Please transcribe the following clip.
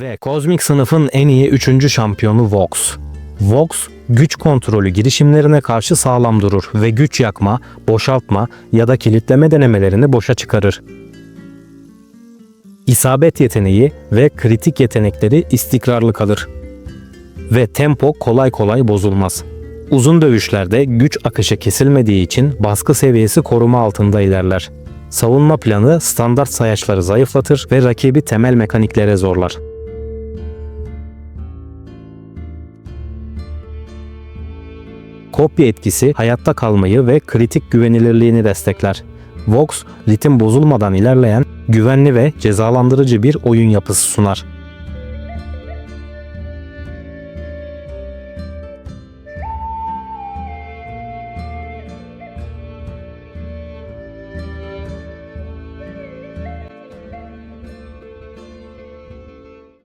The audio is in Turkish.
Ve kozmik sınıfın en iyi 3. şampiyonu Vox. Vox, güç kontrolü girişimlerine karşı sağlam durur ve güç yakma, boşaltma ya da kilitleme denemelerini boşa çıkarır. İsabet yeteneği ve kritik yetenekleri istikrarlı kalır. Ve tempo kolay kolay bozulmaz. Uzun dövüşlerde güç akışı kesilmediği için baskı seviyesi koruma altında ilerler. Savunma planı standart sayaçları zayıflatır ve rakibi temel mekaniklere zorlar. Kopya etkisi hayatta kalmayı ve kritik güvenilirliğini destekler. Vox, ritim bozulmadan ilerleyen, güvenli ve cezalandırıcı bir oyun yapısı sunar.